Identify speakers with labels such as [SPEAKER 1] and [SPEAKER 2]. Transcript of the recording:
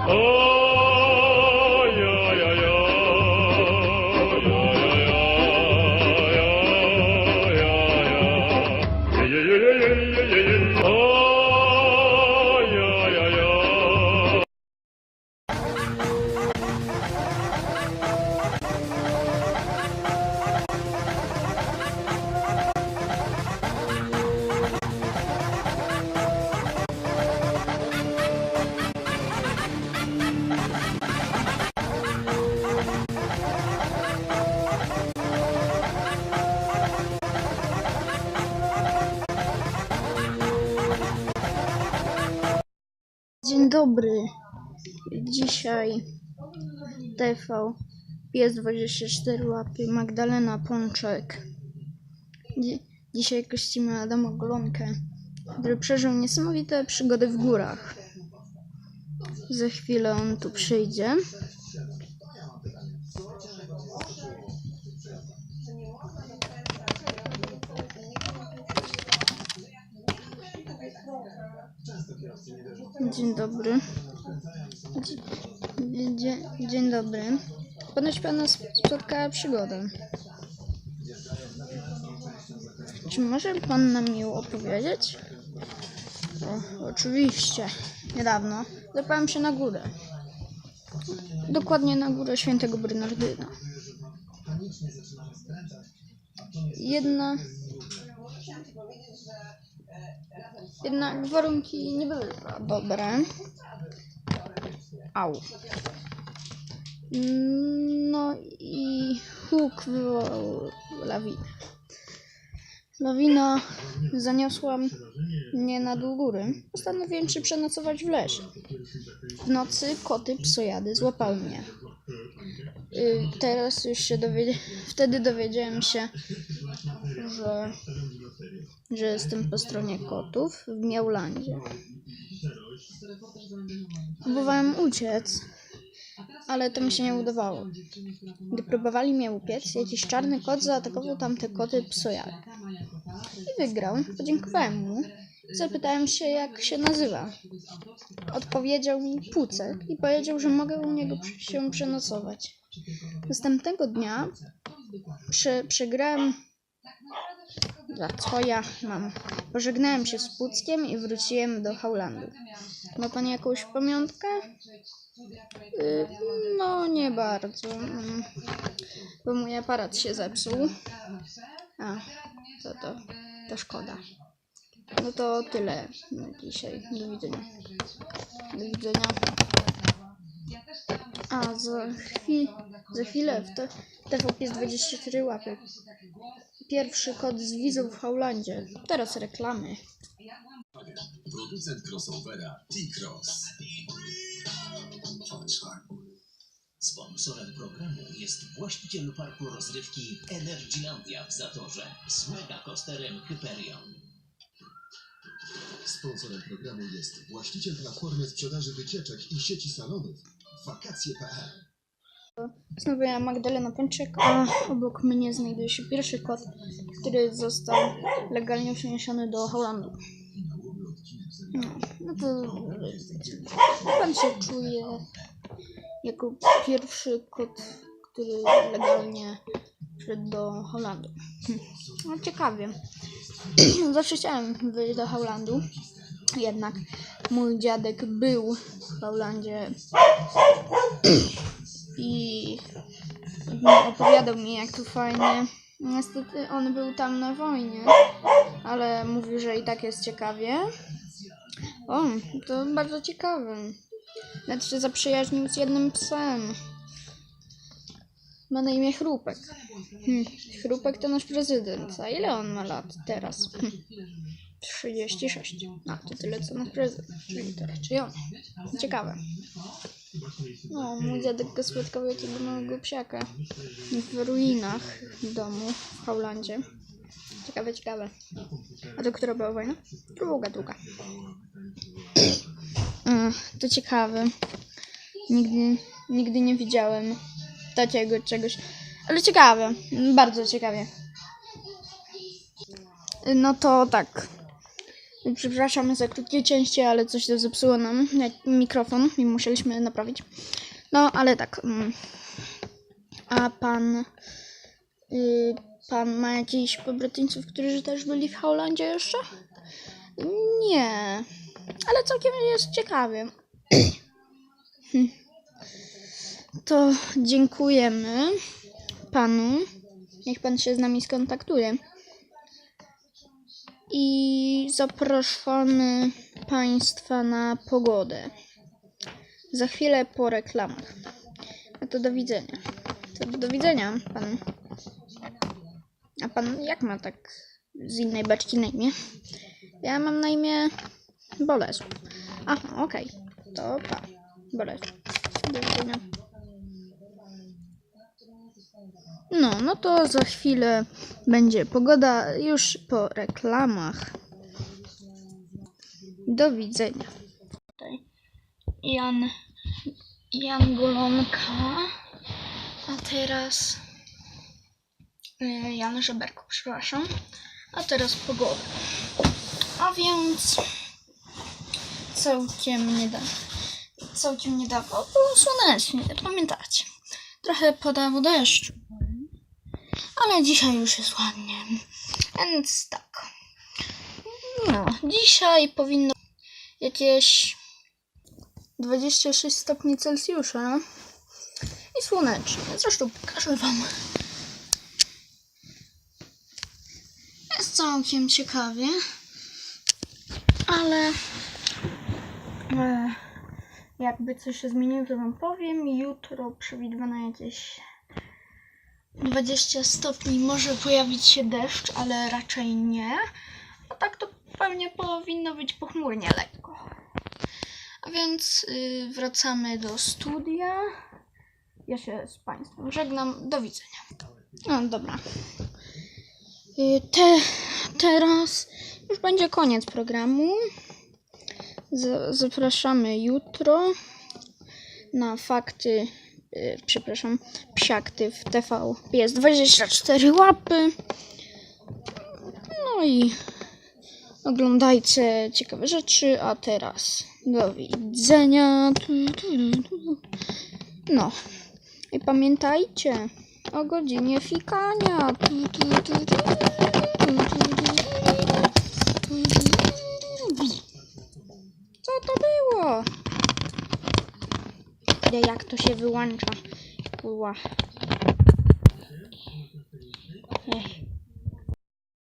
[SPEAKER 1] Oh! Dobry. Dzisiaj TV Pies 24 łapy Magdalena Pączek. Dzi- Dzisiaj gościmy Adama Golonkę, który przeżył niesamowite przygody w górach. Za chwilę on tu przyjdzie. Dzień dobry. Dzie- dzie- Dzień dobry. Ponoć pana sp- spotkała przygoda. Czy może pan nam ją opowiedzieć? O, oczywiście. Niedawno zapałem się na górę. Dokładnie na górę świętego Bernardyna. Jedna. Jednak warunki nie były za dobre. Au. No i huk wywołał lawinę. Lawina zaniosła mnie na dół góry. Postanowiłem się przenocować w lesie. W nocy koty psojady złapały mnie. Y, Teraz już się dowiedziałem, wtedy dowiedziałem się, że, że jestem po stronie kotów w Miaulandzie. Próbowałem uciec, ale to mi się nie udawało. Gdy próbowali mnie upiec, jakiś czarny kot zaatakował tamte koty psojady. I wygrał. Podziękowałem mu. Zapytałem się, jak się nazywa. Odpowiedział mi Pucek i powiedział, że mogę u niego się przenocować. Następnego dnia prze, przegrałem. Za co ja mam? Pożegnałem się z Puckiem i wróciłem do Haulandu. Ma pan jakąś pamiątkę? Y, No, nie bardzo. mm, Bo mój aparat się zepsuł. A, to, to, to szkoda. No to tyle na dzisiaj. Do widzenia. Do widzenia. A, za, chwil, za chwilę w TVP jest 24 łapy. Pierwszy kod z wizą w Haulandzie. Teraz reklamy.
[SPEAKER 2] Producent crossovera T-Cross.
[SPEAKER 3] Sponsorem programu jest właściciel parku rozrywki Energylandia w Zatorze z megakosterem Hyperion.
[SPEAKER 2] Sponsorem programu jest właściciel platformy sprzedaży wycieczek i sieci salonów wakacje.pl.
[SPEAKER 1] Znowu ja Magdalena Pączek, a obok mnie znajduje się pierwszy kot, który został legalnie przeniesiony do Holandu. No, no to pan się czuje jako pierwszy kot, który legalnie wszedł do Holandu. Hm. No ciekawie. Zawsze chciałem wyjść do Holandu, jednak mój dziadek był w Holandzie i opowiadał mi jak to fajnie. Niestety on był tam na wojnie, ale mówił, że i tak jest ciekawie. O, to bardzo ciekawe. Nawet się zaprzyjaźnił z jednym psem. Ma na imię Chrupek. Hm, Chrupek to nasz prezydent. A ile on ma lat teraz? Hm. 36. A, to tyle co nasz prezydent. Czyli to raczej on. Ciekawe. No, mój dziadek go spotkał jakiego małego psiaka w ruinach domu w Haulandzie. Ciekawe, ciekawe. A to która była wojna? Druga, druga. Mm, To ciekawe. Nigdy, nigdy nie widziałem takiego czegoś. Ale ciekawe. Bardzo ciekawie. No to tak. Przepraszamy za krótkie cięcie, ale coś to zepsuło nam mikrofon i musieliśmy naprawić. No, ale tak. mm. A pan. y, pan ma jakichś pobratymców, którzy też byli w Holandzie jeszcze? Nie. Ale całkiem jest ciekawie. To dziękujemy panu. Niech pan się z nami skontaktuje. I zapraszamy państwa na pogodę. Za chwilę po reklamach. No to do widzenia. To do widzenia, pan. A pan jak ma tak z innej beczki na imię? Ja mam na imię Bolesław. Aha, okej. To pa. Bolesław. Do widzenia. No, no to za chwilę będzie pogoda już po reklamach. Do widzenia. Jan, Jan Golonka, a teraz e, Jan Żeberko, przepraszam. A teraz pogoda. A więc całkiem niedawno, całkiem niedawno było słonecznie, pamiętacie. Trochę padało deszcz, ale dzisiaj już jest ładnie. Więc tak. No, dzisiaj powinno jakieś 26 stopni Celsjusza i słonecznie. Zresztą pokażę wam. Jest całkiem ciekawie, ale e, jakby coś się zmieniło, to wam powiem. Jutro przewidywane jakieś 20 stopni może pojawić się deszcz, ale raczej nie. A tak to pewnie powinno być pochmurnie lekko. A więc y, wracamy do studia. Ja się z Państwem żegnam. Do widzenia. No dobra. Y, te, teraz już będzie koniec programu. Zapraszamy jutro na fakty y, przepraszam, psiakty w TV jest 24 łapy. No i oglądajcie ciekawe rzeczy, a teraz do widzenia. No i pamiętajcie o godzinie fikania. Tu, tu, tu, tu, tu, tu, tu, tu. Co to było? Jak to się wyłącza? Kurwa.